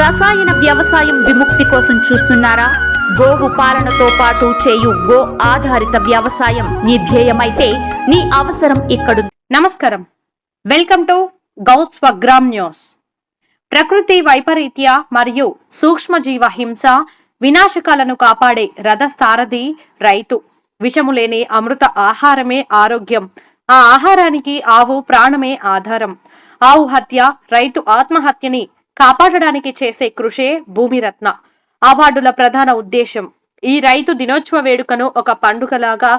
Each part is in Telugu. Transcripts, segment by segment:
రసాయన వ్యవసాయం విముక్తి కోసం చూస్తున్నారా? గోవు పాలనతో పాటు చేయు గో ఆధారిత వ్యవసాయం నీ ధ్యేయమైతే నీ అవసరం ఇక్కడు నమస్కారం. వెల్కమ్ టు గౌ స్వగ్రామ్ న్యూస్. ప్రకృతి వైపరీత్య మరియు సూక్ష్మజీవ హింస వినాశకాలను కాపాడే రథ సారథి రైతు. విషము లేని అమృత ఆహారమే ఆరోగ్యం. ఆ ఆహారానికి ఆవు ప్రాణమే ఆధారం. ఆవు హత్య రైతు ఆత్మహత్యని కాపాడడానికి చేసే కృషే భూమిరత్న. అవార్డుల ప్రధాన ఉద్దేశం ఈ రైతు దినోత్సవ వేడుకను ఒక పండుగలాగా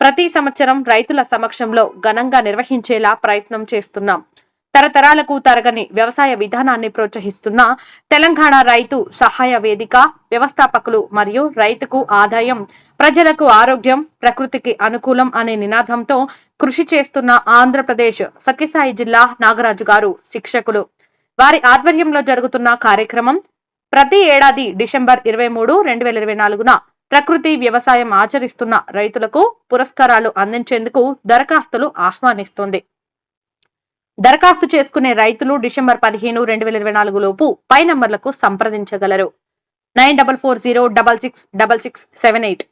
ప్రతి సంవత్సరం రైతుల సమక్షంలో ఘనంగా నిర్వహించేలా ప్రయత్నం చేస్తున్నాం. తరతరాలకు తరగని వ్యవసాయ విధానాన్ని ప్రోత్సహిస్తున్న తెలంగాణ రైతు సహాయ వేదిక వ్యవస్థాపకులు మరియు రైతుకు ఆదాయం ప్రజలకు ఆరోగ్యం ప్రకృతికి అనుకూలం అనే నినాదంతో కృషి చేస్తున్న ఆంధ్రప్రదేశ్ సత్యసాయి జిల్లా నాగరాజు గారు శిక్షకులు. వారి ఆధ్వర్యంలో జరుగుతున్న కార్యక్రమం ప్రతి ఏడాది డిసెంబర్ ఇరవై మూడు రెండు వేల ఇరవై నాలుగున ప్రకృతి వ్యవసాయం ఆచరిస్తున్న రైతులకు పురస్కారాలు అందించేందుకు దరఖాస్తులు ఆహ్వానిస్తోంది. దరఖాస్తు చేసుకునే రైతులు డిసెంబర్ పదిహేను రెండు వేల ఇరవై నాలుగు లోపు పై నంబర్లకు సంప్రదించగలరు. Nine double four zero double six double six seven eight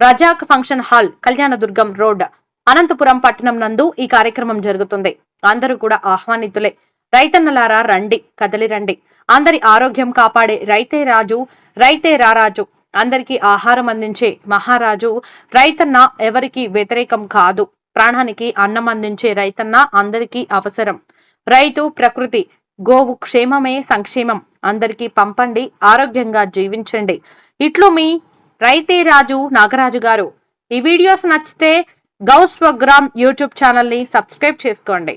Razak function hall Kalyanadurgam road Anantapuram పట్టణం నందు ఈ కార్యక్రమం జరుగుతుంది. అందరూ కూడా ఆహ్వానితులే. రైతన్నలారా రండి కదలి రండి. అందరి ఆరోగ్యం కాపాడే రైతే రాజు రైతే రారాజు అందరికీ ఆహారం అందించే మహారాజు. రైతన్న ఎవరికి వ్యతిరేకం కాదు. ప్రాణానికి అన్నం అందించే రైతన్న అందరికీ అవసరం. రైతు ప్రకృతి గోవు క్షేమమే సంక్షేమం. అందరికీ పంపండి ఆరోగ్యంగా జీవించండి. ఇట్లు మీ రైతే రాజు నాగరాజు గారు. ఈ వీడియోస్ నచ్చితే గౌ స్వగ్రామ్ యూట్యూబ్ ఛానల్ని సబ్స్క్రైబ్ చేసుకోండి.